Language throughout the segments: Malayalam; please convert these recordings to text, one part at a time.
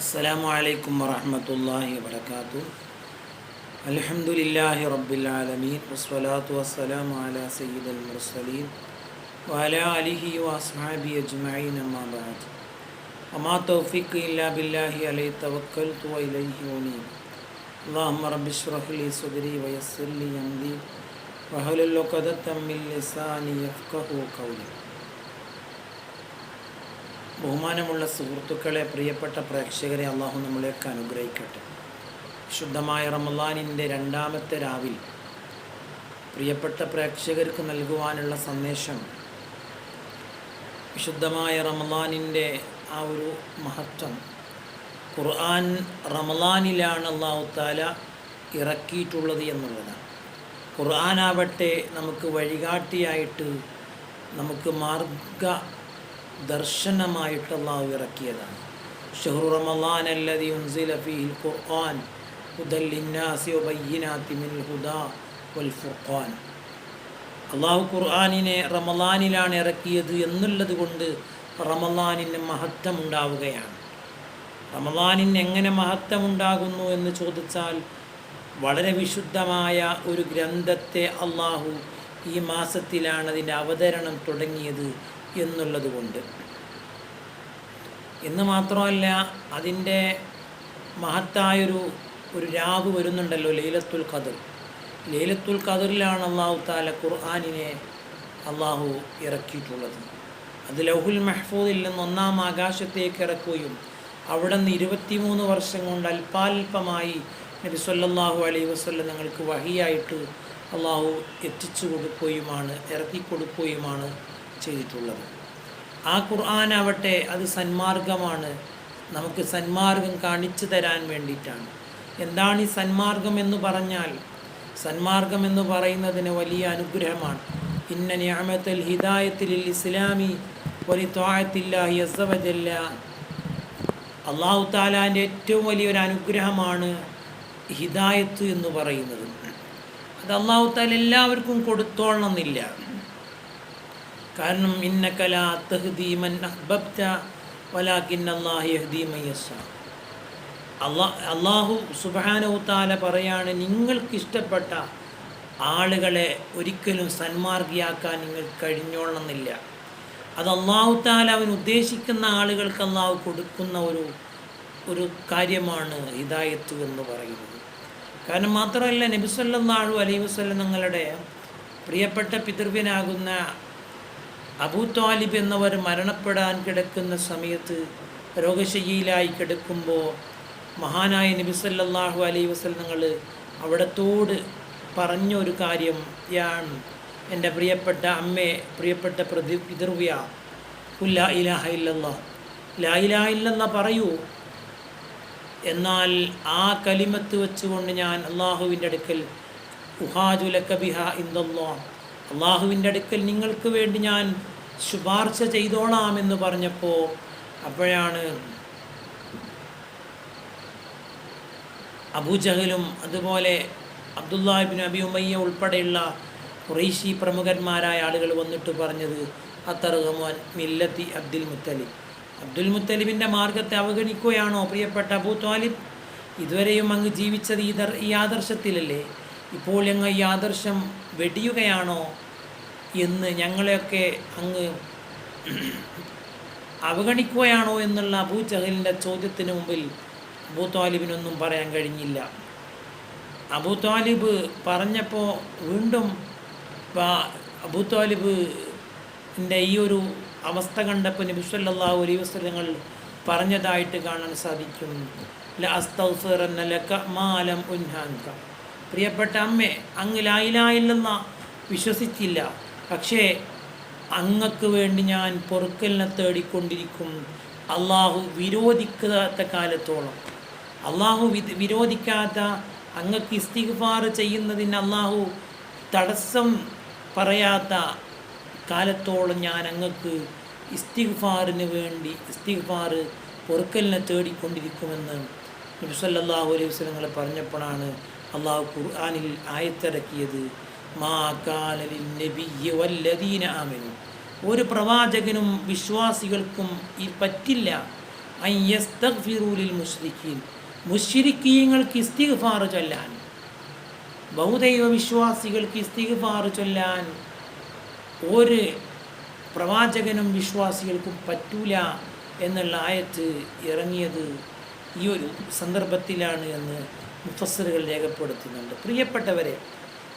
السلام عليكم ورحمة الله وبركاته. الحمد لله رب العالمين والصلاة والسلام على سيد المرسلين وعلى آله وأصحابه أجمعين أما بعد. وما توفيق إلا بالله عليه توكلت وإليه أنيب. اللهم رب اشرح لي صدري ويسر لي أمري. وحلل عقدة من لساني يفقه قولي. ബഹുമാനമുള്ള സുഹൃത്തുക്കളെ പ്രിയപ്പെട്ട പ്രേക്ഷകരെ അള്ളാഹു നമ്മളെയൊക്കെ അനുഗ്രഹിക്കട്ടെ. ശുദ്ധമായ റമലാനിന്റെ രണ്ടാമത്തെ രാവിൽ പ്രിയപ്പെട്ട പ്രേക്ഷകർക്ക് നൽകുവാനുള്ള സന്ദേശം വിശുദ്ധമായ റമലാനിന്റെ ആ ഒരു മഹത്വം. ഖുർആൻ റമലാനിലാണ് അള്ളാഹു താല ഇറക്കിയിട്ടുള്ളത് എന്നുള്ളതാണ്. ഖുർആനാവട്ടെ നമുക്ക് വഴികാട്ടിയായിട്ട് നമുക്ക് മാർഗ ദർശനമായിട്ട് അള്ളാഹു ഇറക്കിയതാണ്. ഷഹ്റു റമലാൻ ഉൻസില ഖുർആൻ വൽ ഫുർഖാൻ. അള്ളാഹു ഖുർആാനിനെ റമലാനിലാണ് ഇറക്കിയത് എന്നുള്ളത് കൊണ്ട് റമലാനിന് മഹത്വം ഉണ്ടാവുകയാണ് റമലാനിന് എങ്ങനെ മഹത്വം ഉണ്ടാകുന്നു എന്ന് ചോദിച്ചാൽ വളരെ വിശുദ്ധമായ ഒരു ഗ്രന്ഥത്തെ അള്ളാഹു ഈ മാസത്തിലാണ് അതിന്റെ അവതരണം തുടങ്ങിയത് എന്നുള്ളത് കൊണ്ട്. എന്ന് മാത്രമല്ല അതിന്റെ മഹത്തായൊരു ഒരു രാവ് വരുന്നുണ്ടല്ലോ ലൈലത്തുൽ ഖദർ. ലൈലത്തുൽ ഖദറിലാണ് അള്ളാഹു താല ഖുർആാനിനെ അള്ളാഹു ഇറക്കിയിട്ടുള്ളത്. അത് ലൗഹുൽ മെഹ്ഫൂദിൽ നിന്ന് ഒന്നാം ആകാശത്തേക്ക് ഇറക്കുകയും അവിടെ നിന്ന് ഇരുപത്തിമൂന്ന് വർഷം കൊണ്ട് അല്പാൽപമായി നബി സല്ലല്ലാഹു അലൈഹി വസല്ലം ഞങ്ങൾക്ക് വഹിയായിട്ട് അള്ളാഹു എത്തിച്ചു കൊടുക്കുകയുമാണ് ഇറക്കി കൊടുക്കുകയുമാണ് ചെയ്തിട്ടുള്ളത്. ആ ഖുർആനാവട്ടെ അത് സന്മാർഗമാണ്. നമുക്ക് സന്മാർഗം കാണിച്ചു തരാൻ വേണ്ടിയിട്ടാണ്. എന്താണ് ഈ സന്മാർഗം എന്ന് പറഞ്ഞാൽ? സന്മാർഗം എന്ന് പറയുന്നതിന് വലിയ അനുഗ്രഹമാണ്. ഇന്ന ന്യാമത്തൽ ഹിദായത്തിൽ ഇസ്ലാമി ഒരു ത്വായത്തില്ലാഹി അസവജല്ല അള്ളാഹു താലാന്റെ ഏറ്റവും വലിയൊരു അനുഗ്രഹമാണ് ഹിദായത്ത് എന്ന് പറയുന്നത്. അത് അള്ളാഹു താല എല്ലാവർക്കും കൊടുത്തോളണമെന്നില്ല. കാരണം ഇന്നക്കല തഹ്ദീമൻ അഹ്ബബ്ത വലാക്കിൻ അള്ളാഹി യഹ്ദീമയ്യസ അള്ളാ അള്ളാഹു സുബാനു താല പറയാണ് നിങ്ങൾക്ക് ഇഷ്ടപ്പെട്ട ആളുകളെ ഒരിക്കലും സന്മാർഗിയാക്കാൻ നിങ്ങൾ കഴിഞ്ഞോളണമെന്നില്ല. അത് അള്ളാഹു താല അവൻ ഉദ്ദേശിക്കുന്ന ആളുകൾക്ക് അള്ളാഹു കൊടുക്കുന്ന ഒരു ഒരു കാര്യമാണ് ഹിദായത്ത് എന്ന് പറയുന്നത്. കാരണം മാത്രമല്ല നബിസല്ലാഹു അലൈഹി നിങ്ങളുടെ പ്രിയപ്പെട്ട പിതൃവ്യനാകുന്ന അബൂ താലിബ് എന്നവർ മരണപ്പെടാൻ കിടക്കുന്ന സമയത്ത് രോഗശയ്യയിലായി കിടക്കുമ്പോൾ മഹാനായ നബി സല്ലല്ലാഹു അലൈഹി വസല്ലങ്ങൾ അവിടത്തോട് പറഞ്ഞൊരു കാര്യം ഞാൻ എന്റെ പ്രിയപ്പെട്ട അമ്മേ പ്രിയപ്പെട്ട പ്രതി പിതൃവ്യ ഉല്ലാ ഇലാഹ ഇല്ലല്ലാ. ലാ ഇലാഹ ഇല്ലെന്ന പറയൂ. എന്നാൽ ആ കലിമത്ത് വെച്ചുകൊണ്ട് ഞാൻ അള്ളാഹുവിന്റെ അടുക്കൽ ഉഹാജുലക്കബിഹ ബിഹ ഇന്ദല്ലാ അള്ളാഹുവിന്റെ അടുക്കൽ നിങ്ങൾക്ക് വേണ്ടി ഞാൻ ശുപാർശ ചെയ്തോളാം എന്ന് പറഞ്ഞപ്പോൾ അപ്പോഴാണ് അബൂജഹലും അതുപോലെ അബ്ദുല്ലാഹിബിൻ അബി ഉമയ്യ ഉൾപ്പെടെയുള്ള ഖുറൈശി പ്രമുഖന്മാരായ ആളുകൾ വന്നിട്ട് പറഞ്ഞത് അത്തറുഹമോൻ മില്ലത്തി അബ്ദുൽ മുത്തലിബ്. അബ്ദുൽ മുത്തലിബിന്റെ മാർഗത്തെ അവഗണിക്കുകയാണോ പ്രിയപ്പെട്ട അബൂ ത്വാലിബ്? ഇതുവരെയും അങ്ങ് ജീവിച്ചത് ഈ ഈ ആദർശത്തിലല്ലേ? ഇപ്പോൾ ഞങ്ങൾ ഈ ആദർശം വെടിയുകയാണോ എന്ന് ഞങ്ങളെയൊക്കെ അങ്ങ് അവഗണിക്കുകയാണോ എന്നുള്ള അബൂ ചഹലിന്റെ ചോദ്യത്തിന് മുമ്പിൽ അബൂ താലിബിനൊന്നും പറയാൻ കഴിഞ്ഞില്ല. അബൂ താലിബ് പറഞ്ഞപ്പോൾ വീണ്ടും അബൂ താലിബിന്റെ ഈ ഒരു അവസ്ഥ കണ്ടപ്പോൾ നബി സല്ലല്ലാഹു അലൈഹി പറഞ്ഞതായിട്ട് കാണാൻ സാധിക്കും. മാലം ഉൻഹാൻക. പ്രിയപ്പെട്ട അമ്മ അങ്ങ് ലായിലായില്ലെന്ന വിശ്വസിച്ചില്ല. പക്ഷേ അങ്ങക്ക് വേണ്ടി ഞാൻ പൊറുക്കലിനെ തേടിക്കൊണ്ടിരിക്കും. അള്ളാഹു വിരോധിക്കാത്ത കാലത്തോളം. അള്ളാഹു വിരോധിക്കാത്ത അങ്ങക്ക് ഇസ്തിഗ്ഫാർ ചെയ്യുന്നതിന് അള്ളാഹു തടസ്സം പറയാത്ത കാലത്തോളം ഞാൻ അങ്ങക്ക് ഇസ്തിഗ്ഫാറിന് വേണ്ടി ഇസ്തിഗ്ഫാർ പൊറുക്കലിനെ തേടിക്കൊണ്ടിരിക്കുമെന്ന് നബിസല്ലാഹു അലൈഹി വസ്ലങ്ങൾ പറഞ്ഞപ്പോഴാണ് അള്ളാഹു ഖുർആാനിൽ ആയത്തിറക്കിയത് മാ വല്ലദീന ഒരു പ്രവാചകനും വിശ്വാസികൾക്കും ഈ പറ്റില്ല. അയ്യസ്തഗ്ഫിറൂലിൽ മുസ്ലിഖീൻ മുശ്രിക്കീങ്ങൾക്ക് ഇസ്തിഗ്ഫാർ ചൊല്ലാൻ. ബഹുദൈവ വിശ്വാസികൾക്ക് ഇസ്തിഗ്ഫാർ ചൊല്ലാൻ ഒരു പ്രവാചകനും വിശ്വാസികൾക്കും പറ്റൂല എന്നുള്ള ആയത്ത് ഇറങ്ങിയത് ഈ ഒരു സന്ദർഭത്തിലാണ് എന്ന് മുഫസറുകൾ രേഖപ്പെടുത്തുന്നുണ്ട്. പ്രിയപ്പെട്ടവരെ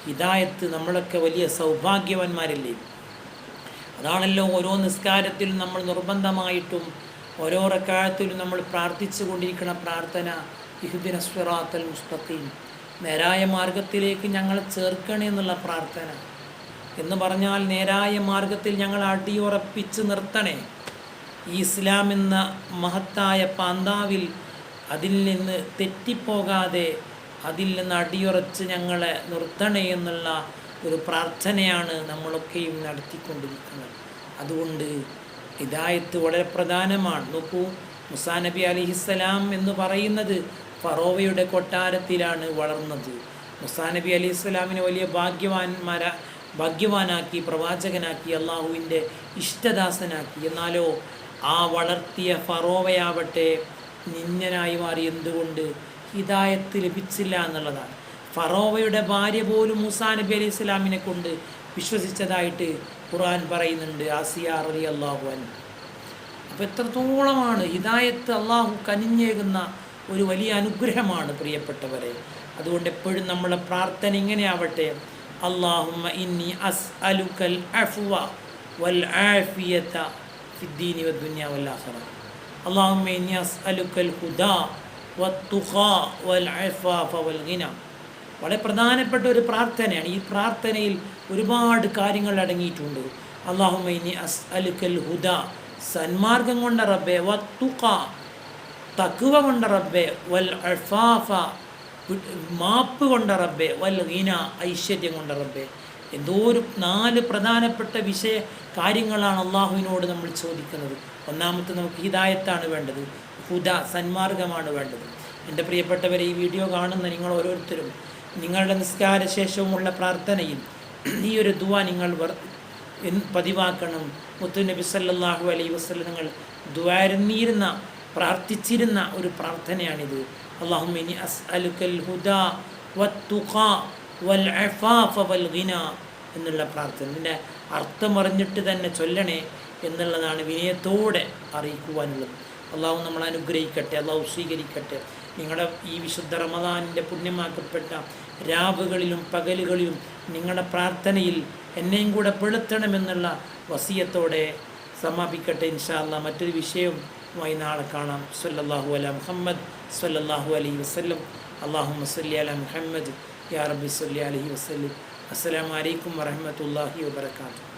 ഹിദായത്ത് നമ്മളൊക്കെ വലിയ സൗഭാഗ്യവാന്മാരല്ലേ? അതാണല്ലോ ഓരോ നിസ്കാരത്തിലും നമ്മൾ നിർബന്ധമായിട്ടും ഓരോ റക്കാലത്തിലും നമ്മൾ പ്രാർത്ഥിച്ചു കൊണ്ടിരിക്കുന്ന പ്രാർത്ഥന ഇഹുദിന സ്വറാത്തൽ മുസ്തഖീം. നേരായ മാർഗത്തിലേക്ക് ഞങ്ങളെ ചേർക്കണേ എന്നുള്ള പ്രാർത്ഥന. എന്ന് പറഞ്ഞാൽ നേരായ മാർഗത്തിൽ ഞങ്ങൾ അടിയുറപ്പിച്ച് നിർത്തണേ. ഈ ഇസ്ലാം എന്ന മഹത്തായ പാന്താവിൽ അതിൽ നിന്ന് തെറ്റിപ്പോകാതെ അതിൽ നിന്ന് അടിയുറച്ച് ഞങ്ങളെ നിർത്തണേ എന്നുള്ള ഒരു പ്രാർത്ഥനയാണ് നമ്മളൊക്കെയും നടത്തിക്കൊണ്ടിരിക്കുന്നത്. അതുകൊണ്ട് ഹിദായത്ത് വളരെ പ്രധാനമാണ്. നോക്കൂ മുസാ നബി അലിഹിസ്സലാം എന്ന് പറയുന്നത് ഫറോവയുടെ കൊട്ടാരത്തിലാണ് വളർന്നത്. മുസാ നബി അലി വലിയ ഭാഗ്യവാന്മാര ഭാഗ്യവാനാക്കി പ്രവാചകനാക്കി അള്ളാഹുവിന്റെ ഇഷ്ടദാസനാക്കി. എന്നാലോ ആ വളർത്തിയ ഫറോവയാവട്ടെ നിന്യനായി മാറി എന്തുകൊണ്ട് ഹിദായത്ത് ലഭിച്ചില്ല എന്നുള്ളതാണ്. ഫറോവയുടെ ഭാര്യ പോലും മൂസാ നബി അലൈഹി ഇസ്ലാമിനെ കൊണ്ട് വിശ്വസിച്ചതായിട്ട് ഖുർആൻ പറയുന്നുണ്ട് ആസിയ അലി അള്ളാഹു അൻ അപ്പോൾ എത്രത്തോളമാണ് ഹിദായത്ത് അള്ളാഹു കനിഞ്ഞേകുന്ന ഒരു വലിയ അനുഗ്രഹമാണ് പ്രിയപ്പെട്ടവരെ. അതുകൊണ്ട് എപ്പോഴും നമ്മളെ പ്രാർത്ഥന ഇങ്ങനെയാവട്ടെ. അള്ളാഹുമ്മ ഇന്നി അസ് അലുക്കൽ അഫ്വ വൽ ആഫിയത ഫിദ്ദീനി വദ്ദുനിയ വൽ ആഖിറ. അലുക്കൽ ഹുദാ വത്തുഖാ വൽ അഫാഫ വൽ ഗിന. വളരെ പ്രധാനപ്പെട്ട ഒരു പ്രാർത്ഥനയാണ്. ഈ പ്രാർത്ഥനയിൽ ഒരുപാട് കാര്യങ്ങൾ അടങ്ങിയിട്ടുണ്ട്. അള്ളാഹുമ്മ ഇന്നി അസ് അലുക്കൽ സന്മാർഗം കൊണ്ട റബ്ബെ വത്തുഖ. തക്കുവ കൊണ്ട റബ്ബെ വൽ അഫാഫ മാപ്പ് കൊണ്ട റബ്ബെ വൽ ഗീന. ഐശ്വര്യം കൊണ്ട റബ്ബെ. എന്തോ ഒരു നാല് പ്രധാനപ്പെട്ട വിഷയ കാര്യങ്ങളാണ് അള്ളാഹുവിനോട് നമ്മൾ ചോദിക്കുന്നത്. ഒന്നാമത്തെ നമുക്ക് ഹിദായത്താണ് വേണ്ടത്. ഹുദ സന്മാർഗമാണ് വേണ്ടത്. എന്റെ പ്രിയപ്പെട്ടവരെ ഈ വീഡിയോ കാണുന്ന നിങ്ങൾ ഓരോരുത്തരും നിങ്ങളുടെ നിസ്കാര ശേഷവുമുള്ള പ്രാർത്ഥനയിൽ ഈ ഒരു ദുവ നിങ്ങൾ പതിവാക്കണം. മുത്തു നബി സല്ലാഹു അലൈ വസ്ലം നിങ്ങൾ ദ്വാരുന്നിരുന്ന പ്രാർത്ഥിച്ചിരുന്ന ഒരു പ്രാർത്ഥനയാണിത്. അള്ളാഹുമിനി അസ് അലുക്കൽ ഹുദ വൽ എന്നുള്ള പ്രാർത്ഥന. ഇതിന്റെ അർത്ഥം അറിഞ്ഞിട്ട് തന്നെ ചൊല്ലണേ. എന്നുള്ളതാണ് വിനയത്തോടെ അറിയിക്കുവാനുള്ളത്. അള്ളാഹു നമ്മൾ അനുഗ്രഹിക്കട്ടെ അള്ളാഹു സ്വീകരിക്കട്ടെ. നിങ്ങളുടെ ഈ വിശുദ്ധ റമദാനിന്റെ പുണ്യമാക്കപ്പെട്ട രാവുകളിലും പകലുകളിലും നിങ്ങളുടെ പ്രാർത്ഥനയിൽ എന്നെയും കൂടെ പെടുത്തണമെന്നുള്ള വസീയത്തോടെ സമാപിക്കട്ടെ ഇൻഷാല്ല മറ്റൊരു വിഷയവുമായി നാളെ കാണാം. സല്ലല്ലാഹു അല മുഹമ്മദ് സല്ലല്ലാഹു അലൈഹി വസല്ലം. അള്ളാഹു മസല്ലി അല മുഹമ്മദ് യാ റബ്ബി സല്ലി അലഹി വസല്ലം. അസ്സലാമു അലൈക്കും വറഹ്മത്തുള്ളാഹി വബറകാതുഹു.